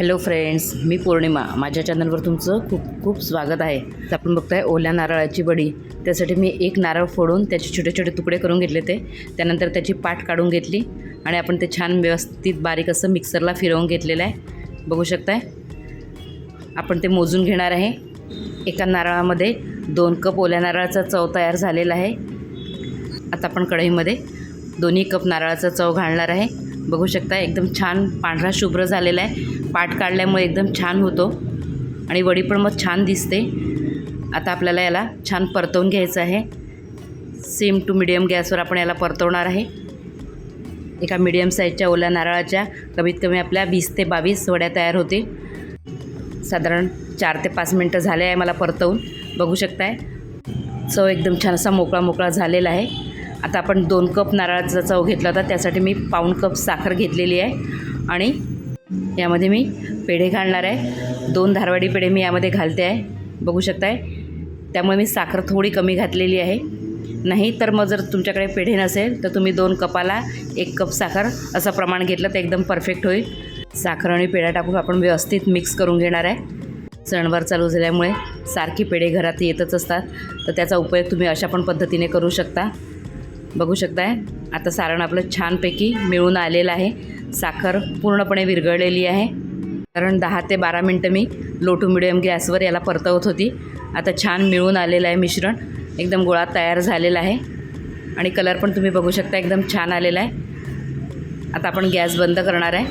Hello friends मी पौर्णिमा. माझ्या चॅनलवर तुमचं खूप खूप स्वागत आहे. तर आपण बघताय ओल्या नारळाची बडी. त्यासाठी मी एक नारळ फोडून त्याचे छोटे छोटे तुकडे करून घेतले ते. त्यानंतर त्याची पाट काढून घेतली आणि आपण ते छान व्यवस्थित बारीक असं मिक्सरला फिरवून घेतलेलं आहे. बघू शकताय? आपण ते मोजून घेणार आहे. एका नारळामध्ये दोन कप ओल्या नारळाचा चव तयार झालेला आहे. आता आपण कढईमध्ये दोन्ही कप नारळाचा चव घालणार आहे. बघू शकता एकदम छान पांढरा शुभ्र झालेला आहे. पाट काढल्यामुळे एकदम छान होतो. आणि वडी पण मग छान दिसते. आता आपल्याला याला छान परतवून घ्यायचं आहे. सेम टू मिडियम गॅसवर आपण याला परतवणार आहे. एका मिडियम साईजच्या ओल्या नारळाच्या. कमीत कमी आपल्या वीस ते बावीस वड्या तयार होतील. साधारण चार ते पाच मिनटं झाले आहे मला परतवून. बघू शकताय. चव एकदम छान असा मोकळा मोकळा झालेला आहे. आता आपण दोन कप नारळाचा चव घेतला होता. त्यासाठी मी पाऊण कप साखर घेतलेली आहे. आणि यामध्ये मी पेढे घालणार आहे. दोन धारवाडी पेढे मी यामध्ये घालते आहे. बघू शकताय. त्यामुळे मी साखर थोडी कमी घातलेली आहे. नाही तर मग जर तुमच्याकडे पेढे नसेल तर तुम्ही दोन कपाला एक कप साखर असं प्रमाण घेतलं तर एकदम परफेक्ट होईल. साखर आणि पेढा टाकून आपण व्यवस्थित मिक्स करून घेणार आहे. सणवार चालू झाल्यामुळे सारखी पेढे घरात येतच असतात. तर त्याचा उपयोग तुम्ही अशा पण पद्धतीने करू शकता. बघू शकताय. आता सारण आपलं छानपैकी मिळून आलेलं आहे. साखर पूर्णपणे विरघळलेली आहे. कारण दहा ते बारा मिनटं मी लो टू मिडियम गॅसवर याला परतवत होती. आता छान मिळून आलेलं आहे मिश्रण. एकदम गोळा तयार झालेला आहे. आणि कलर पण तुम्ही बघू शकता एकदम छान आलेला आहे. आता आपण गॅस बंद करणार आहे.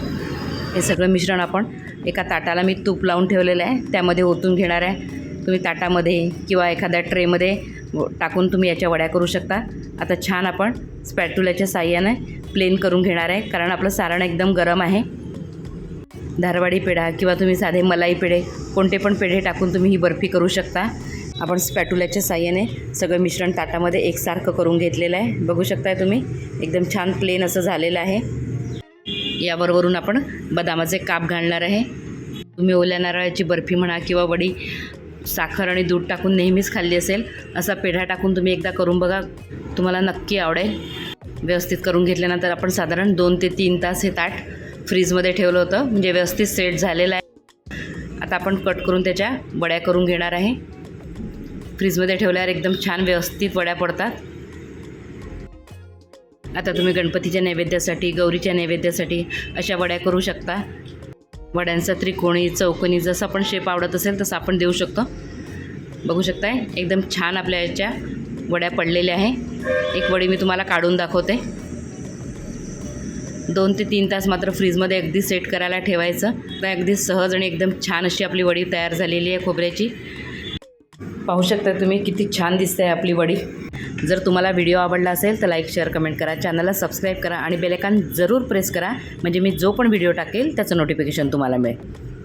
हे सगळं मिश्रण आपण एका ताटाला मी तूप लावून ठेवलेलं आहे. त्यामध्ये ओतून घेणार आहे. तुम्ही ताटामध्ये किंवा एखाद्या ट्रेमध्ये टाकून तुम्ही याच्या वड्या करू शकता. आता छान आपण स्पॅटुल्याच्या साह्याने प्लेन करून घेणार आहे कारण आपलं सारण एकदम गरम आहे. धारवाडी पेढा किंवा तुम्ही साधे मलाई पेढे कोणते पण पेढे टाकून तुम्ही ही बर्फी करू शकता. आपण स्पॅटुल्याच्या साह्याने सगळं मिश्रण ताटामध्ये एकसारखं करून घेतलेलं आहे. बघू शकताय तुम्ही एकदम छान प्लेन असं झालेलं आहे. याबरोबरून आपण बदामाचे काप घालणार आहे. तुम्ही ओल्या नारळाची बर्फी म्हणा किंवा वडी साखर आणि दूध टाकून नेहमीच खाल्ली असेल असा पेढा टाकून तुम्ही एकदा करून बघा. तुम्हाला नक्की आवडेल. व्यवस्थित करून घेतल्यानंतर आपण साधारण दोन ते तीन तास हे ताट फ्रीजमध्ये ठेवलं होतं. म्हणजे व्यवस्थित सेट झालेलं आहे. आता आपण कट करून त्याच्या वड्या करून घेणार आहे. फ्रीजमध्ये ठेवल्यावर एकदम छान व्यवस्थित वड्या पडतात. आता तुम्ही गणपतीच्या नैवेद्यासाठी गौरीच्या नैवेद्यासाठी अशा वड्या करू शकता. वड्यांचा त्रिकोणी चौकोनी जसं आपण शेप आवडत असेल तसं आपण देऊ शकतो. बघू शकताय? एकदम छान आपल्या याच्या वड्या पडलेल्या आहे. एक वडी मी तुम्हाला काढून दाखवते. दोन ते तीन तास मात्र फ्रीजमध्ये अगदी सेट करायला ठेवायचं. तर अगदी सहज आणि एकदम छान अशी आपली वडी तयार झालेली आहे खोबऱ्याची. पाहू शकता तुम्ही किती छान दिसते आहे आपली वडी. जर तुम्हाला व्हिडिओ आवडला असेल तर लाईक शेअर कमेंट करा. चॅनलला सबस्क्राईब करा आणि बेलेकान जरूर प्रेस करा. म्हणजे मी जो पण व्हिडिओ टाकेल त्याचं नोटिफिकेशन तुम्हाला मिळेल.